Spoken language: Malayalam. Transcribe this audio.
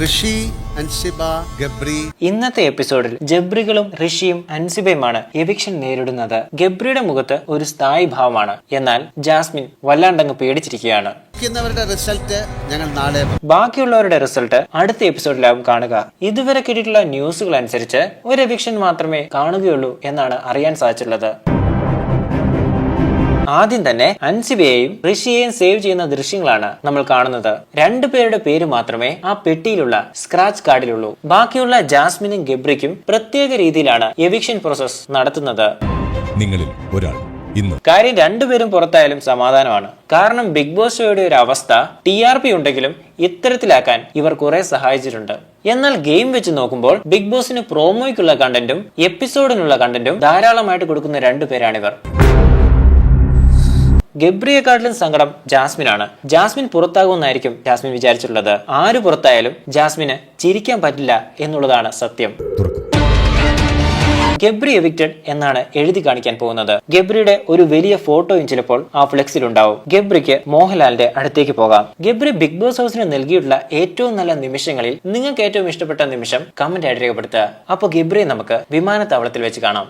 ഋഷി അൻസിബ ഗബ്രി. ഇന്നത്തെ എപ്പിസോഡിൽ ജബ്രികളും ഋഷിയും അൻസിബയുമാണ് എവിക്ഷൻ നേരിടുന്നത്. ഗബ്രിയുടെ മുഖത്ത് ഒരു സ്ഥായി ഭാവമാണ്. എന്നാൽ ജാസ്മിൻ വല്ലാണ്ടങ്ങ് പേടിച്ചിരിക്കുകയാണ്. റിസൾട്ട് ഞങ്ങൾ നാളെ ബാക്കിയുള്ളവരുടെ റിസൾട്ട് അടുത്ത എപ്പിസോഡിലാവും കാണുക. ഇതുവരെ കിട്ടിയിട്ടുള്ള ന്യൂസുകൾ അനുസരിച്ച് ഒരു എവിക്ഷൻ മാത്രമേ കാണുകയുള്ളൂ എന്നാണ് അറിയാൻ സാധിച്ചിട്ടുള്ളത്. ആദ്യം തന്നെ അൻസിബയെയും ഋഷിയെയും സേവ് ചെയ്യുന്ന ദൃശ്യങ്ങളാണ് നമ്മൾ കാണുന്നത്. രണ്ടുപേരുടെ പേര് മാത്രമേ ആ പെട്ടിയിലുള്ള സ്ക്രാച്ച് കാർഡിലുള്ളൂ. ബാക്കിയുള്ള ജാസ്മിനും ഗബ്രിക്കും പ്രത്യേക രീതിയിലാണ് എവിക്ഷൻ പ്രോസസ് നടത്തുന്നത്. നിങ്ങളിൽ ഒരാൾ ഇന്ന്. കാര്യം രണ്ടുപേരും പുറത്തായാലും സമാധാനമാണ്. കാരണം ബിഗ് ബോസ് ഷോയുടെ ഒരു അവസ്ഥ ടി ആർ പി ഉണ്ടെങ്കിലും ഇത്തരത്തിലാക്കാൻ ഇവർ കുറെ സഹായിച്ചിട്ടുണ്ട്. എന്നാൽ ഗെയിം വെച്ച് നോക്കുമ്പോൾ ബിഗ് ബോസിന് പ്രോമോയ്ക്കുള്ള കണ്ടന്റും എപ്പിസോഡിനുള്ള കണ്ടന്റും ധാരാളമായിട്ട് കൊടുക്കുന്ന രണ്ടുപേരാണിവർ ഗബ്രിയെക്കാട്ടിലും സങ്കടം ജാസ്മിനാണ്. Jasmine പുറത്താകുമെന്നായിരിക്കും Jasmine വിചാരിച്ചിട്ടുള്ളത്. ആര് പുറത്തായാലും ജാസ്മിന് ചിരിക്കാൻ പറ്റില്ല എന്നുള്ളതാണ് സത്യം. ഗബ്രി എവിക്റ്റഡ് എന്നാണ് എഴുതി കാണിക്കാൻ പോകുന്നത്. ഗബ്രിയുടെ ഒരു വലിയ ഫോട്ടോയും ചിലപ്പോൾ ആ ഫ്ലെക്സിൽ ഉണ്ടാവും ഗബ്രിക്ക് മോഹൻലാലിന്റെ അടുത്തേക്ക് പോകാം. ഗബ്രി ബിഗ് ബോസ് ഹൗസിന് നൽകിയിട്ടുള്ള ഏറ്റവും നല്ല നിമിഷങ്ങളിൽ നിങ്ങൾക്ക് ഏറ്റവും ഇഷ്ടപ്പെട്ട നിമിഷം കമന്റ് ആയിട്ട് രേഖപ്പെടുത്തുക. അപ്പോൾ ഗബ്രിയെ നമുക്ക് വിമാനത്താവളത്തിൽ വെച്ച് കാണാം.